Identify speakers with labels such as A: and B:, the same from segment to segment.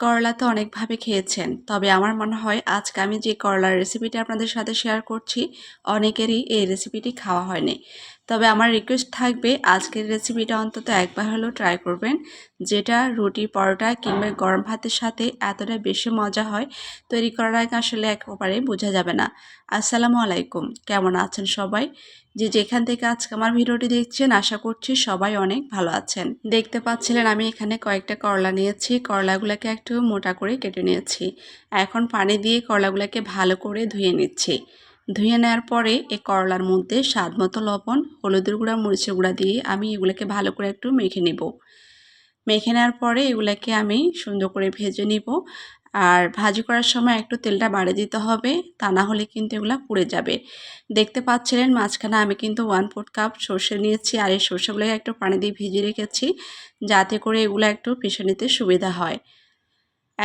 A: করলা তো অনেকভাবে খেয়েছেন। তবে আমার মনে হয় আজকে আমি যে করলার রেসিপিটি আপনাদের সাথে শেয়ার করছি, অনেকেরই এই রেসিপিটি খাওয়া হয়নি। তবে আমার রিকোয়েস্ট থাকবে আজকের রেসিপিটা অন্তত একবার হলেও ট্রাই করবেন, যেটা রুটি পরোটা কিংবা গরম ভাতের সাথে এতটা বেশি মজা হয়, তৈরি করার আগে আসলে একেবারে বোঝা যাবে না। আসসালামু আলাইকুম, কেমন আছেন সবাই? যে যেখান থেকে আজকে আমার ভিডিওটি দেখছেন, আশা করছি সবাই অনেক ভালো আছেন। দেখতে পাচ্ছিলেন আমি এখানে কয়েকটা করলা নিয়েছি, করলাগুলোকে একটু মোটা করে কেটে নিয়েছি। এখন পানি দিয়ে করলাগুলোকে ভালো করে ধুয়ে নিচ্ছি। ধুয়ে নেওয়ার পরে এই করলার মধ্যে স্বাদ মতো লবণ, হলুদের গুঁড়া, মরিচের গুঁড়া দিয়ে আমি এগুলোকে ভালো করে একটু মেখে নেব। মেখে নেওয়ার পরে এগুলোকে আমি সুন্দর করে ভেজে নিব। আর ভাজি করার সময় একটু তেলটা বাড়ে দিতে হবে, তা না হলে কিন্তু এগুলো পুড়ে যাবে। দেখতে পাচ্ছিলেন মাঝখানে আমি কিন্তু ওয়ান ফোর্থ কাপ সর্ষে নিয়েছি আর এই সর্ষেগুলোকে একটু পানি দিয়ে ভিজিয়ে রেখেছি, যাতে করে এগুলো একটু পিষে নিতে সুবিধা হয়।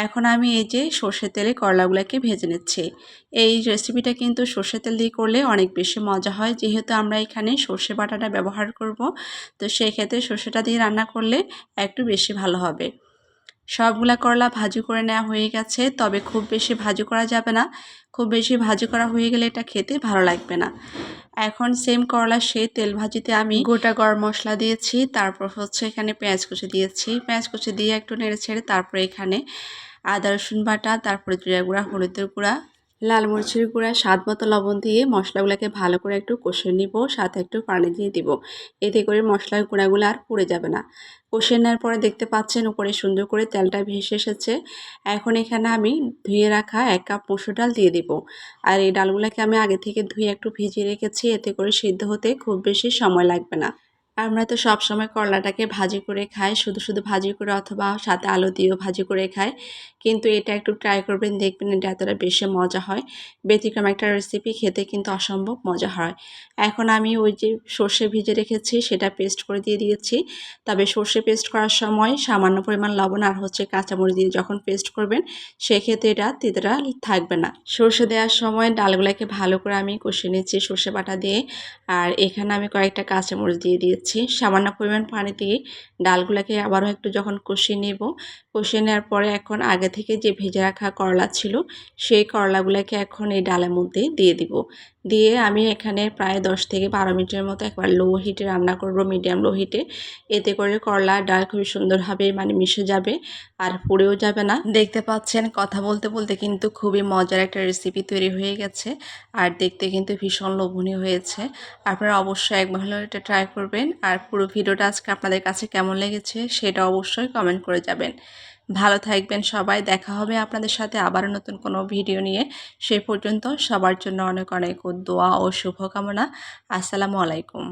A: এখন আমি এই যে সর্ষের তেলে করলাগুলোকে ভেজে নিচ্ছি। এই রেসিপিটা কিন্তু সর্ষের তেল দিয়ে করলে অনেক বেশি মজা হয়। যেহেতু আমরা এখানে সর্ষে বাটাটা ব্যবহার করব, তো সেই ক্ষেত্রে সর্ষেটা দিয়ে রান্না করলে একটু বেশি ভালো হবে। সবগুলা করলা ভাজু করে নেওয়া হয়ে গেছে, তবে খুব বেশি ভাজু করা যাবে না। খুব বেশি ভাজি করা হয়ে গেলে এটা খেতে ভালো লাগবে না। এখন সেম করলা, সেই তেল ভাজিতে আমি গোটা গরম মশলা দিয়েছি, তারপর হচ্ছে এখানে পেঁয়াজ কুচি দিয়েছি। পেঁয়াজ কুচি দিয়ে একটু নেড়ে ছেড়ে তারপরে এখানে আদা রসুন বাটা, তারপরে জিরা গুঁড়া, হলুদের গুঁড়া লাল মরিচের গুঁড়া, স্বাদ মতো লবণ দিয়ে মশলাগুলোকে ভালো করে একটু কষে নিব, সাথে একটু পানি দিয়ে দিব। এতে করে মশলার গুঁড়াগুলো আর পুড়ে যাবে না। কষে নেওয়ার পরে দেখতে পাচ্ছেন উপরে সুন্দর করে তেলটা ভেসে এসেছে। এখন এখানে আমি ধুয়ে রাখা এক কাপ মসুর ডাল দিয়ে দিব। আর এই ডালগুলোকে আমি আগে থেকে ধুয়ে একটু ভিজিয়ে রেখেছি, এতে করে সিদ্ধ হতে খুব বেশি সময় লাগবে না। আমরা তো সব সময় করলাটাকে ভাজি করে খাই, শুধু শুধু ভাজি করে অথবা সাথে আলু দিয়েও ভাজি করে খাই। কিন্তু এটা একটু ট্রাই করবেন, দেখবেন এটা এতটা বেশি মজা হয়। ব্যতিক্রম একটা রেসিপি খেতে কিন্তু অসম্ভব মজা হয়। এখন আমি ওই যে সর্ষে ভিজে রেখেছি, সেটা পেস্ট করে দিয়ে দিয়েছি। তবে সর্ষে পেস্ট করার সময় সামান্য পরিমাণ লবণ আর হচ্ছে কাঁচামরিচ দিয়ে যখন পেস্ট করবেন, সেক্ষেত্রে এটা তিতরা থাকবে না। সর্ষে দেওয়ার সময় ডালগুলোকে ভালো করে আমি কষিয়ে নিচ্ছি সর্ষে বাটা দিয়ে। আর এখানে আমি কয়েকটা কাঁচামরিচ দিয়ে দিয়েছি। সামান্য পরিমাণ পানি দিয়ে ডালগুলোকে আবারও একটু যখন কষিয়ে নেব, কষিয়ে নেওয়ার পরে এখন আগে থেকে যে ভেজে রাখা করলা ছিল, সেই করলাগুলোকে এখন এই ডালের মধ্যে দিয়ে দিব। দিয়ে আমি এখানে প্রায় দশ থেকে বারো মিনিটের মতো একবার লো হিটে রান্না করব, মিডিয়াম লো হিটে। এতে করে করলা ডাল খুবই সুন্দরভাবে মানে মিশে যাবে আর পুড়েও যাবে না। দেখতে পাচ্ছেন কথা বলতে বলতে কিন্তু খুবই মজার একটা রেসিপি তৈরি হয়ে গেছে আর দেখতে কিন্তু ভীষণ লোভনীয় হয়েছে। আপনারা অবশ্যই একবার হলেও এটা ট্রাই করবেন আর পুরো ভিডিওটা আজকে আপনাদের কাছে কেমন লেগেছে সেটা অবশ্যই কমেন্ট করে যাবেন। ভালো থাকবেন সবাই। দেখা হবে আপনাদের সাথে আবারও নতুন কোনো ভিডিও নিয়ে। সে পর্যন্ত সবার জন্য অনেক অনেক দোয়া ও শুভকামনা। আসসালামু আলাইকুম।